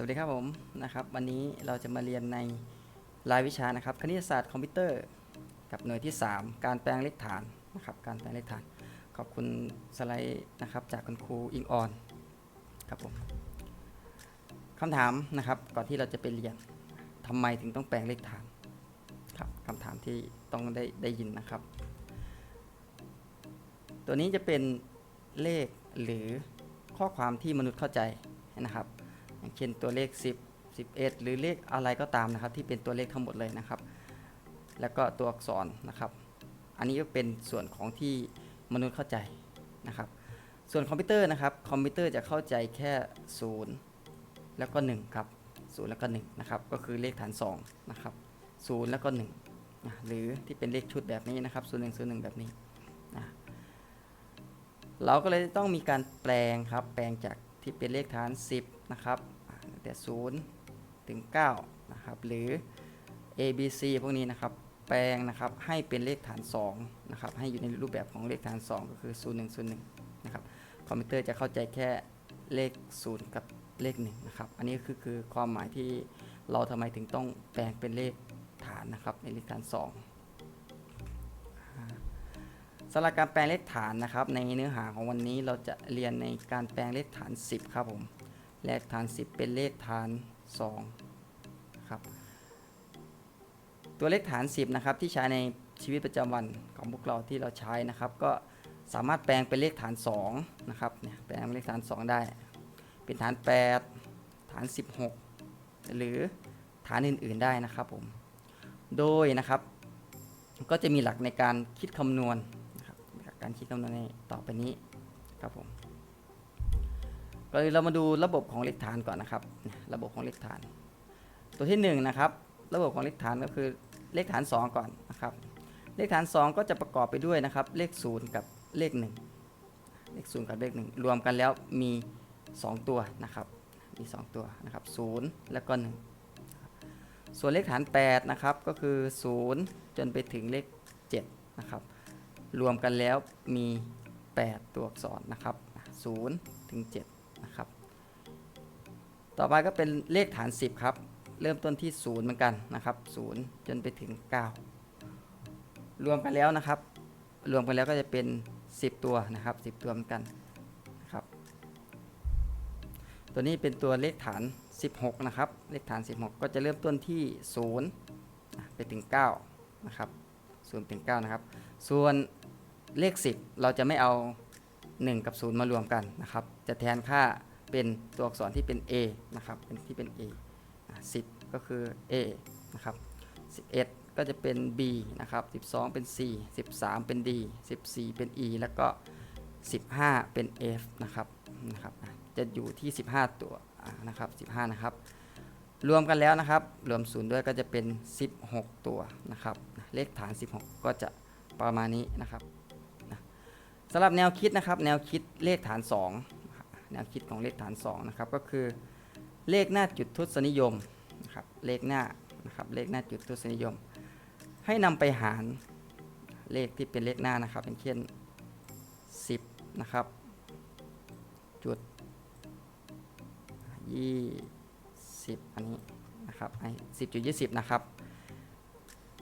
สวัสดีครับผมนะครับวันนี้เราจะมาเรียนในรายวิชานะครับคณิตศาสตร์คอมพิวเตอร์กับหน่วยที่ 3 การแปลงเลขฐานนะครับการแปลงเลขฐาน ขอบคุณสไลด์นะครับจากคุณครูอิงออนครับผมคำถามนะครับก่อนที่เราจะไปเรียนทำไมถึงต้องแปลงเลขฐานครับคำถามที่ต้องได้ได้ยินนะครับ ตัวนี้จะเป็นเลขหรือข้อความที่มนุษย์เข้าใจนะครับ อย่างเช่นตัวเลข 10 11 หรือเลขอะไรก็ตามนะครับ ที่เป็นตัวเลขทั้งหมดเลยนะครับ แล้วก็ตัวอักษรนะครับ อันนี้ก็เป็นส่วนของที่มนุษย์เข้าใจนะครับ ส่วนคอมพิวเตอร์นะครับ คอมพิวเตอร์จะเข้าใจแค่ 0 แล้วก็1ครับ0แล้วก็1นะครับ ก็คือเลขฐาน2นะครับ0แล้วก็1นะหรือที่เป็นเลขชุดแบบนี้นะครับ0 1 0 1แบบนี้นะเราก็เลยต้องมีการแปลงครับ แปลงจากที่เป็นเลขฐาน 10 นะครับอ่าตั้งแต่0ถึง9นะครับหรือ A B C พวกนี้นะครับแปลงนะครับให้เป็นเลขฐาน2นะครับให้อยู่ในรูปแบบของเลขฐาน 2 ก็คือ 0 1 0 1นะครับคอมพิวเตอร์จะเข้าใจแค่เลข 0 กับเลข1นะครับอันนี้คือคือความหมายที่เราทำไมถึงต้องแปลงเป็นเลขฐานนะครับในเลขฐาน 2สำหรับการแปลงเลขฐานนะครับในเนื้อหาของวันนี้เราจะเรียนในการแปลงเลขฐาน 10 ครับผม เลขฐาน 10 เป็นเลขฐาน2ครับตัวเลขฐาน 10นะครับที่ใช้ในชีวิตประจำวันของพวกเราที่เราใช้นะครับ ก็สามารถแปลงเป็นเลขฐาน2นะครับเนี่ยแปลงเป็นเลขฐาน 2 ได้ เป็นฐาน 8 ฐาน 16 หรือฐานอื่นๆได้นะครับผมโดยนะครับก็จะมีหลักในการคิดคำนวณนะครับการคิดคำนวณในต่อไปนี้ครับผม ก็เลยเรามาดูระบบของเลขฐานก่อนนะครับ ระบบของเลขฐาน ตัวที่หนึ่งนะครับ ระบบของเลขฐานก็คือเลขฐาน 2 ก่อนนะครับ เลขฐาน 2 ก็จะประกอบไปด้วยนะครับ เลข 0 กับเลข 1 เลข 0 กับเลข 1 รวมกันแล้วมี 2 ตัวนะครับ มี 2 ตัวนะครับ0แล้วก็ 1 ส่วนเลขฐาน8นะครับก็คือ 0 จนไปถึงเลข7นะครับ รวมกันแล้วมี 8 ตัวอักษรนะครับ0ถึง7 นะครับ ต่อไปก็เป็นเลขฐาน 10 ครับ เริ่มต้นที่ 0 เหมือนกันนะครับ 0 จนไปถึง 9 รวมกันแล้วนะครับ รวมกันแล้วก็จะเป็น 10 ตัวนะครับ 10 ตัวเหมือนกันนะครับ ตัวนี้เป็นตัวเลขฐาน 16 นะครับ เลขฐาน 16 ก็จะเริ่มต้นที่ 0 ไปถึง 9 นะครับ0ถึง9นะครับ ส่วนเลข 10 เราจะไม่เอา 1 กับ 0 มารวมกันนะครับ จะแทนค่าเป็นตัวอักษรที่เป็น A นะครับเป็นที่เป็น A อะ10 ก็คือ A นะครับ11 ก็จะเป็น B นะครับ12 เป็น C 13 เป็น D 14 เป็น E แล้วก็ 15 เป็น F นะครับนะครับ จะอยู่ที่ 15 ตัวนะครับ 15 นะครับ รวมกันแล้วนะครับ รวมศูนย์ด้วยก็จะเป็น 16 ตัวนะครับ เลขฐาน 16 ก็จะประมาณนี้นะครับ สำหรับแนวคิดนะครับ แนวคิดเลขฐาน 2 แนวคิดของเลขฐาน2นะครับก็คือเลขหน้าจุดทศนิยมนะครับเลขหน้านะครับเลขหน้าจุดทศนิยม ให้นำไปหารเลขที่เป็นเลขหน้านะครับอย่างเช่น 10นะครับจุดยี่สิบอันนี้นะครับไอ้สิบจุดยี่สิบนะครับ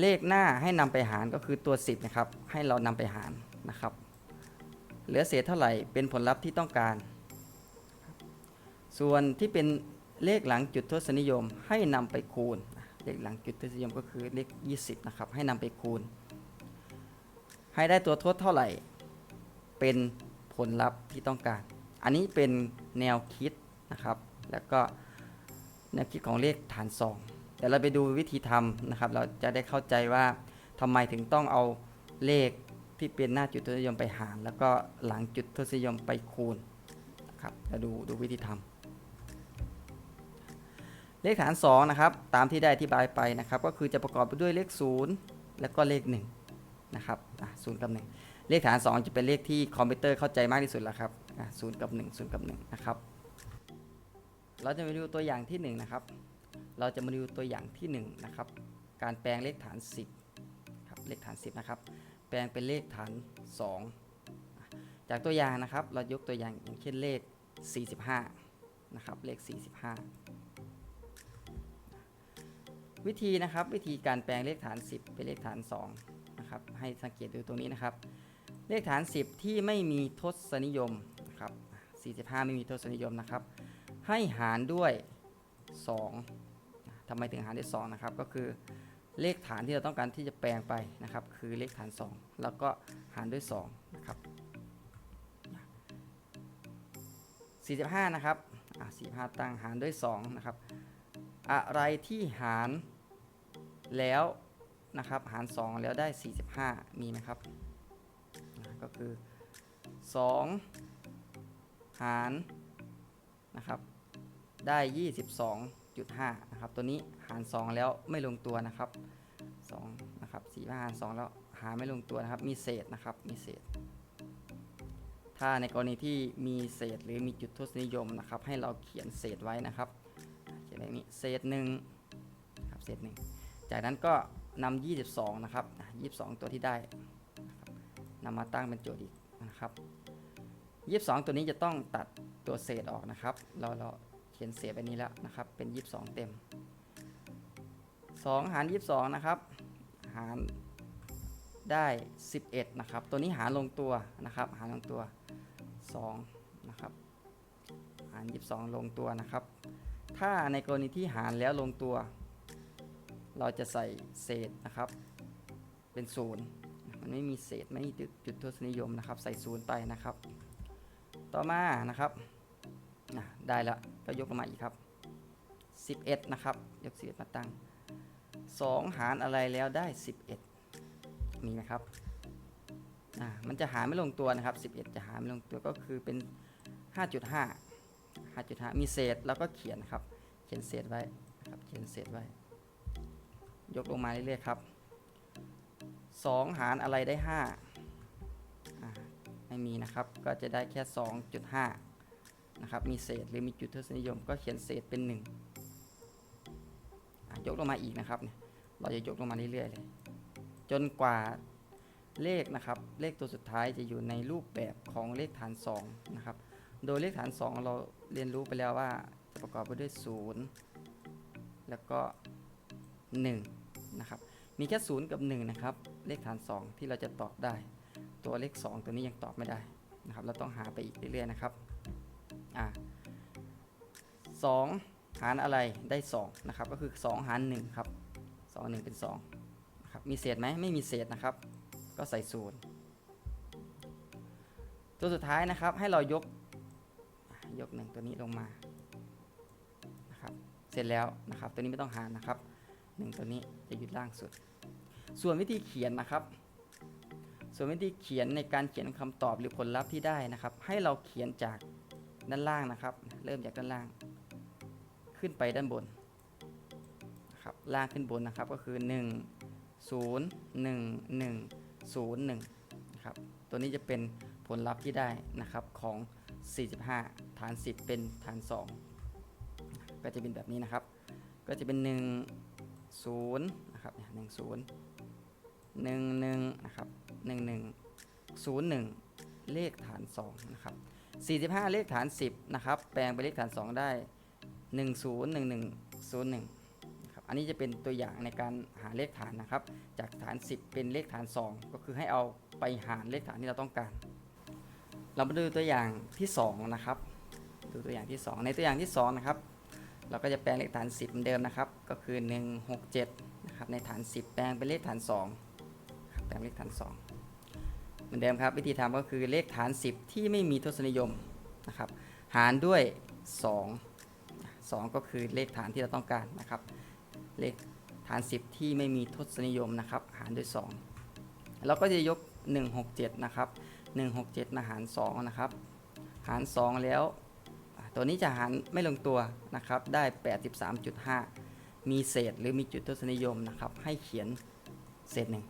เลขหน้าให้นำไปหารก็คือตัว 10นะครับให้เรานำไปหารนะครับ เหลือเศษเท่าไหร่เป็นผลลัพธ์ที่ต้องการ ส่วนที่เป็นเลขหลังจุดทศนิยมให้นำไปคูณ เลขหลังจุดทศนิยมก็คือเลข 20 นะครับ ให้นำไปคูณ ให้ได้ตัวทดเท่าไหร่ เป็นผลลัพธ์ที่ต้องการ อันนี้เป็นแนวคิดนะครับ แล้วก็แนวคิดของเลขฐาน 2 แต่เราไปดูวิธีทำนะครับ เราจะได้เข้าใจว่าทำไมถึงต้องเอาเลข ที่เป็นหน้าจุดทศนิยมไปหาร แล้วก็หลังจุดทศนิยมไปคูณนะครับเราดูดูวิธีทำเลขฐาน2นะครับตามที่ได้อธิบายไปนะครับ ก็คือจะประกอบไปด้วยเลข 0 แล้วก็เลข1นะครับอะ0กับ 1 เลขฐาน 2 จะเป็นเลขที่คอมพิวเตอร์เข้าใจมากที่สุดแล้วครับอะ0กับ1 0กับ1นะครับเราจะมาดูตัวอย่างที่1นะครับเราจะมาดูตัวอย่างที่1นะครับการแปลงเลขฐาน 10ครับเลขฐาน 10นะครับ ปลงเป็นเลขฐาน 2 จากตัวอย่างนะครับ เรายกตัวอย่างอย่างเช่นเลข 45 นะครับ เลข 45 วิธีนะครับ วิธีการแปลงเลขฐาน 10 เป็นเลขฐาน2นะครับ ให้สังเกตดูตรงนี้นะครับ เลขฐาน 10 ที่ไม่มีทศนิยมนะครับ 45 ไม่มีทศนิยมนะครับ ให้หารด้วย 2ทำไมถึงหารด้วย2นะครับ ก็คือ เลขฐานที่เราต้องการที่จะแปลงไปนะครับ คือเลขฐาน 2 แล้วก็หารด้วย2นะครับ45นะครับอะ45ตั้งหารด้วย2นะครับอะไรที่หารแล้วนะครับหาร 2 แล้วได้ 45 มีไหมครับ ก็คือ 2 หารนะครับได้ 2.5นะครับตัวนี้หาร 2 แล้วไม่ลงตัวนะครับ2นะครับ4หาร2แล้วหาไม่ลงตัวนะครับ มีเศษนะครับมีเศษ ถ้าในกรณีที่มีเศษหรือมีจุดทศนิยมนะครับ ให้เราเขียนเศษไว้นะครับเขียนแบบนี้เศษหนึ่งนะครับเศษหนึ่งจากนั้นก็นำ22นะครับอะ22 ตัวที่ได้นำมาตั้งเป็นโจทย์อีกนะครับ 22 ตัวนี้จะต้องตัดตัวเศษออกนะครับ เราเรา ขียนเศษไปนี้แล้วนะครับ เป็น 22 เต็ม 2 หาร 22 นะครับ หารได้ 11 นะครับ ตัวนี้หารลงตัวนะครับ หารลงตัว 2 นะครับ หาร 22 ลงตัวนะครับ ถ้าในกรณีที่หารแล้วลงตัว เราจะใส่เศษนะครับ เป็นศูนย์มันไม่มีเศษไม่มีจุดทศนิยมนะครับ ใส่ศูนย์ไปนะครับ ต่อมานะครับได้ แล้วก็ยกลงมาอีกครับ 11 นะครับ ยก 11 มาตั้ง 2 หารอะไรแล้วได้ 11มีไหมครับ อ่า มันจะหารไม่ลงตัวนะครับ 11 จะหารไม่ลงตัวก็คือเป็น 5.5 5.5 มีเศษแล้วก็เขียนครับ เขียนเศษไว้ครับ เขียนเศษไว้ ยกลงมาเรื่อยๆครับ 2 หารอะไรได้ 5 อ่า ไม่มีนะครับ ก็จะได้แค่ 2.5 นะครับมีเศษหรือมีจุดทศนิยม ก็เขียนเศษเป็น1อะยกลงมาอีกนะครับเนี่ยเราจะยกลงมาเรื่อยๆเลยจนกว่าเลขนะครับเลขตัวสุดท้ายจะอยู่ในรูปแบบของเลขฐาน2นะครับโดยเลขฐาน 2 เราเรียนรู้ไปแล้วว่าจะประกอบไปด้วย 0 แล้วก็ 1 นะครับ มีแค่ 0 กับ 1 นะครับ เลขฐาน 2 ที่เราจะตอบได้ ตัวเลข 2 ตัวนี้ยังตอบไม่ได้นะครับ เราต้องหาไปอีกเรื่อยๆนะครับ อ่า2หารอะไรได้2นะครับก็คือ 2 หาร1ครับ2 1เป็น2นะครับมีเศษไหมไม่มีเศษนะครับ ก็ใส่ศูนย์ตัวสุดท้ายนะครับให้เรายกยกหนึ่งตัวนี้ลงมานะครับเสร็จแล้วนะครับ ตัวนี้ไม่ต้องหารนะครับหนึ่งตัวนี้จะอยู่ล่างสุด ส่วนวิธีเขียนนะครับ ส่วนวิธีเขียนในการเขียนคำตอบหรือผลลัพธ์ที่ได้นะครับ ให้เราเขียนจาก ด้านล่างนะครับ เริ่มจากด้านล่าง ขึ้นไปด้านบนนะครับล่างขึ้นบนนะครับก็คือ 1 0 1 1 0 1นะครับตัวนี้จะเป็นผลลัพธ์ที่ได้นะครับของ 45 ฐาน 10 เป็นฐาน 2 ก็จะเป็นแบบนี้นะครับ ก็จะเป็น 1 0นะครับ1 0 1 1นะครับ1 1 0 1 เลขฐาน 2 นะครับ 45 เลขฐาน 10 นะครับ แปลงไปเลขฐาน 2 ได้ 10 11 01นะครับอันนี้จะเป็นตัวอย่างในการหาเลขฐานนะครับ จากฐาน 10 เป็นเลขฐาน 2 ก็คือให้เอาไปหารเลขฐานที่เราต้องการ เรามาดูตัวอย่างที่ 2 นะครับ ดูตัวอย่างที่ 2 ในตัวอย่างที่ 2 นะครับ เราก็จะแปลงเลขฐาน 10เหมือนเดิมนะครับ ก็คือ 167 นะครับ ในฐาน 10 แปลงเป็นเลขฐาน 2 แปลงเลขฐาน 2 มือนเดิมครับ วิธีทำก็คือเลขฐาน 10 ที่ไม่มีทศนิยมนะครับหารด้วย 2 2 ก็คือเลขฐานที่เราต้องการนะครับ เลขฐาน 10 ที่ไม่มีทศนิยมนะครับ หารด้วย 2 เราก็จะยก 167 นะครับ 167มาหาร 2 นะครับ หาร 2 แล้ว ตัวนี้จะหารไม่ลงตัวนะครับ ได้ 83.5 มีเศษหรือมีจุดทศนิยมนะครับ ให้เขียนเศษหนึ่ง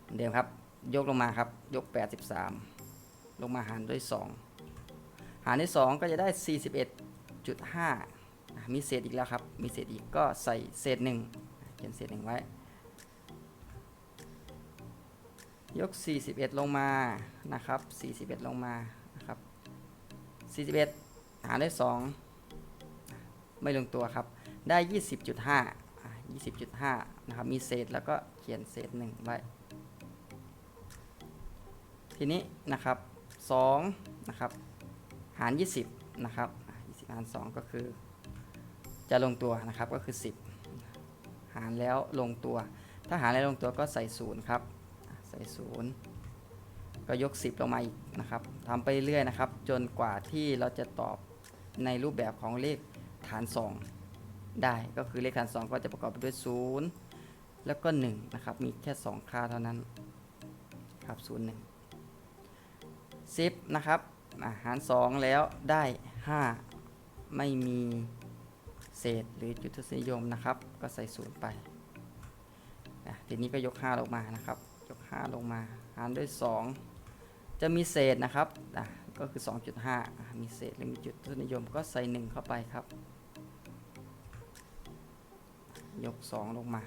เหมือนเดิมครับ ยกลงมาครับ ยก 83 ลงมาหารด้วย 2 หารด้วย 2 ก็จะได้ 41.5อะมีเศษอีกแล้วครับ มีเศษอีกก็ใส่เศษหนึ่งเขียนเศษหนึ่งไว้ ยก 41 ลงมานะครับ 41 ลงมานะครับ 41 หารด้วย 2 ไม่ลงตัวครับ ได้ 20.5อะ20.5 นะครับ มีเศษแล้วก็เขียนเศษหนึ่งไว้ ทีนี้นะครับ2นะครับหาร 20นะครับอะ20หาร 2 ก็คือ จะลงตัวนะครับก็คือ 10 หารแล้วลงตัว ถ้าหารแล้วลงตัวก็ใส่ศูนย์ครับใส่ศูนย์ก็ยก 10 ลงมาอีกนะครับทำไปเรื่อยนะครับ จนกว่าที่เราจะตอบในรูปแบบของเลขฐาน 2 ได้ก็คือเลขฐาน 2 ก็จะประกอบไปด้วย 0 แล้วก็ 1 นะครับ มีแค่ 2 ค่าเท่านั้นครับ 0 1 10 นะครับหาร 2 แล้วได้ 5 ไม่มีเศษหรือจุดทศนิยมนะครับ ก็ใส่0ไปอะทีนี้ก็ยก 5 ลงมานะครับ ยก 5 ลงมา หารด้วย 2 จะมีเศษนะครับอะก็คือ 2.5 มีเศษหรือมีจุดทศนิยมก็ใส่ 1 เข้าไปครับ ยก 2 ลงมา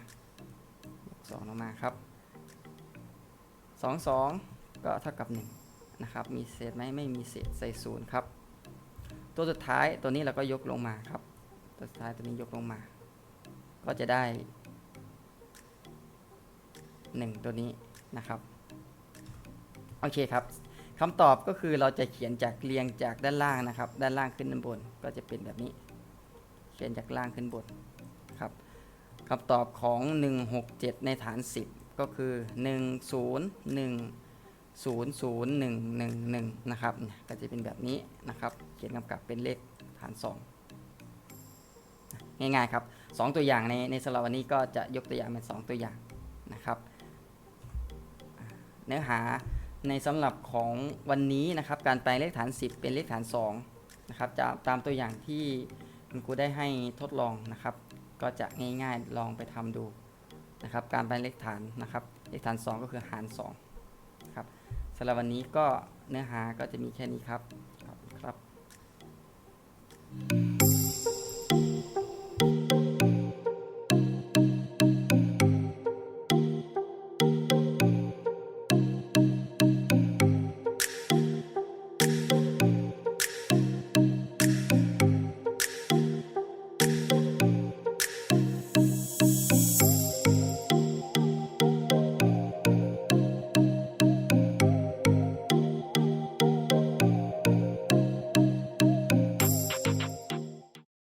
ยก 2 ลงมาครับ 2 2 ก็เท่ากับ 1 นะครับ มีเศษไหมไม่มีเศษใส่ศูนย์ครับ ตัวสุดท้ายตัวนี้เราก็ยกลงมาครับ ตัวสุดท้ายตัวนี้ยกลงมา ก็จะได้ 1 ตัวนี้นะครับ โอเคครับคำตอบก็คือเราจะเขียนจากเรียงจากด้านล่างนะครับ ด้านล่างขึ้นด้านบนก็จะเป็นแบบนี้ เขียนจากล่างขึ้นบนครับคำตอบของ 167 ในฐาน 10 ก็คือ 1 0 1 0 0 1 1 1 นะครับเนี่ยก็จะเป็นแบบนี้นะครับ เขียนกำกับเป็นเลขฐาน 2 ง่ายๆครับ 2 ตัวอย่างในในสำหรับวันนี้ก็จะยกตัวอย่างเป็น 2 ตัวอย่างนะครับ เนื้อหาในสำหรับของวันนี้นะครับ การแปลงเลขฐาน 10 เป็นเลขฐาน2นะครับจะตามตัวอย่างที่คุณครูได้ให้ทดลองนะครับ ก็จะง่ายๆลองไปทำดูนะครับ การแปลงเลขฐานนะครับ เลขฐาน 2 ก็คือหาร 2 ครับสำหรับวันนี้ก็เนื้อหาก็จะมีแค่นี้ครับครับ Thank you.